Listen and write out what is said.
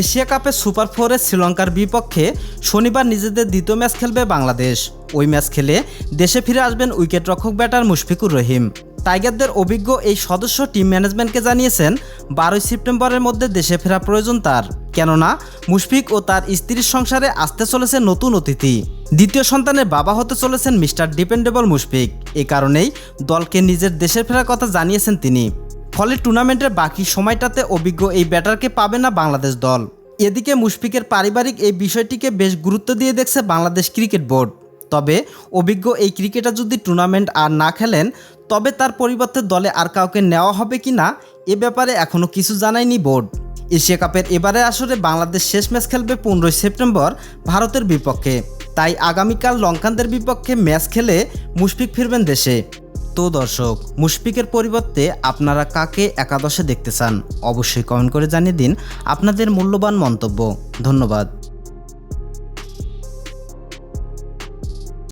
Asia কাপে super ফোরে শ্রীলঙ্কার বিপক্ষে শনিবার নিজেদের দ্বিতীয় ম্যাচ খেলবে বাংলাদেশ। ওই ম্যাচ খেলে দেশে ফিরে আসবেন উইকেটরক্ষক ব্যাটার মুশফিকুর রহিম। টাইগারদের অভিজ্ঞ এই সদস্য টিম ম্যানেজমেন্টকে জানিয়েছেন, বারোই সেপ্টেম্বরের মধ্যে দেশে ফেরা প্রয়োজন তার। কেননা, মুশফিক ও তার স্ত্রীর সংসারে আসতে চলেছে নতুন অতিথি। দ্বিতীয় সন্তানের বাবা হতে চলেছেন মিস্টার ডিপেন্ডেবল মুশফিক। এ কারণেই দলকে নিজের দেশে ফেরার কথা জানিয়েছেন তিনি। ফলে টুর্নামেন্টের বাকি সময়টাতে অভিজ্ঞ এই ব্যাটারকে পাবে না বাংলাদেশ দল। এদিকে মুশফিকের পারিবারিক এই বিষয়টিকে বেশ গুরুত্ব দিয়ে দেখছে বাংলাদেশ ক্রিকেট বোর্ড। তবে অভিজ্ঞ এই ক্রিকেটার যদি টুর্নামেন্ট আর না খেলেন, তবে তার পরিবর্তে দলে আর কাউকে নেওয়া হবে কি না, এ ব্যাপারে এখনও কিছু জানায়নি বোর্ড। এশিয়া কাপের এবারে আসরে বাংলাদেশ শেষ ম্যাচ খেলবে পনেরোই সেপ্টেম্বর ভারতের বিপক্ষে। তাই আগামীকাল লঙ্কানদের বিপক্ষে ম্যাচ খেলে মুশফিক ফিরবেন দেশে। তো দর্শক, মুশফিকের পরিবর্তে আপনারা কাকে একাদশে দেখতে চান? অবশ্যই কমেন্ট করে জানিয়ে দিন আপনাদের মূল্যবান মন্তব্য। ধন্যবাদ।